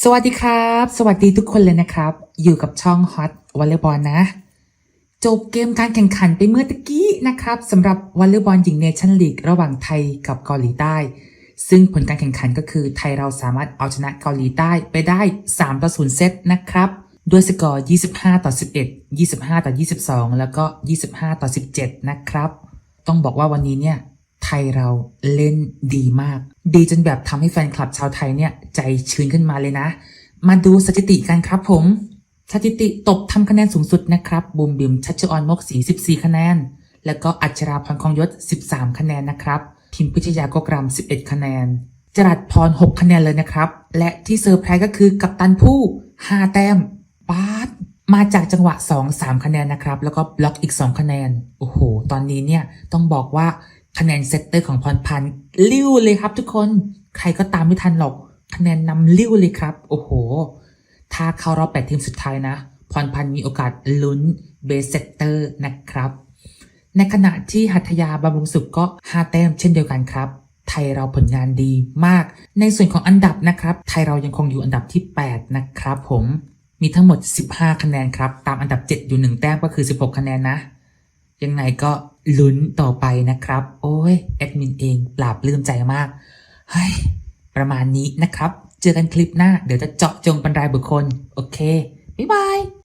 สวัสดีครับ สวัสดีทุกคนเลยนะครับ อยู่กับช่องฮอตวอลเลย์บอลนะ จบเกมการแข่งขันไปเมื่อตะกี้นะครับสำหรับวอลเลย์บอลหญิงเนชั่นลีกระหว่างไทยกับเกาหลีใต้ ซึ่งผลการแข่งขันก็คือไทยเราสามารถเอาชนะเกาหลีใต้ไปได้3ต่อ0เซตนะครับ ด้วยสกอร์ 25 ต่อ 11 25 ต่อ 22 แล้วก็ 25 ต่อ 17 นะครับ ต้องบอกว่าวันนี้เนี่ย ไทยเราเล่นดีมาก ดีจนแบบทำให้แฟนคลับชาวไทยเนี่ยใจชื้นขึ้นมาเลยนะ มาดูสถิติกันครับผมสถิติตบทำคะแนนสูงสุดนะครับบูมบิมชัชออนมกศรี14 คะแนน แล้วก็อัชราพรคองยศ 13 คะแนนนะครับ พิมพ์พิชยากกรำ11 คะแนน จรัสพร 6 คะแนนเลยนะครับ และที่เซอร์ไพรส์ก็คือกัปตันผู้ 5 แต้มปาดมาจากจังหวะ 2 3 คะแนนนะครับ แล้วก็บล็อกอีก 2 คะแนน โอ้โห ตอนนี้เนี่ยต้องบอกว่า คะแนนเซตเตอร์ของพรพันธ์ลิ้วเลยครับทุกคน ใครก็ตามไม่ทันหรอก คะแนนนำลิ้วเลยครับ โอ้โห ถ้าเข้ารอบแปดทีมสุดท้ายนะ พรพันธ์มีโอกาสลุ้นเบสเซตเตอร์นะครับ ในขณะที่หัตยาบำรุงสุขก็5แต้มเช่นเดียวกันครับ ไทยเราผลงานดีมาก ในส่วนของอันดับนะครับ ไทยเรายังคงอยู่อันดับที่ 8 นะครับผม มีทั้งหมด 15 คะแนนครับ ตามอันดับ 7 อยู่ 1 แต้มก็คือ 16 คะแนนนะ ยังไงก็ลุ้นต่อไปนะครับ โอ้ยแอดมินเองปราบลืมใจมาก เฮ้ย ประมาณนี้นะครับ เจอกันคลิปหน้า เดี๋ยวจะเจาะจงบรรดายบุคคล โอเค บ๊ายบาย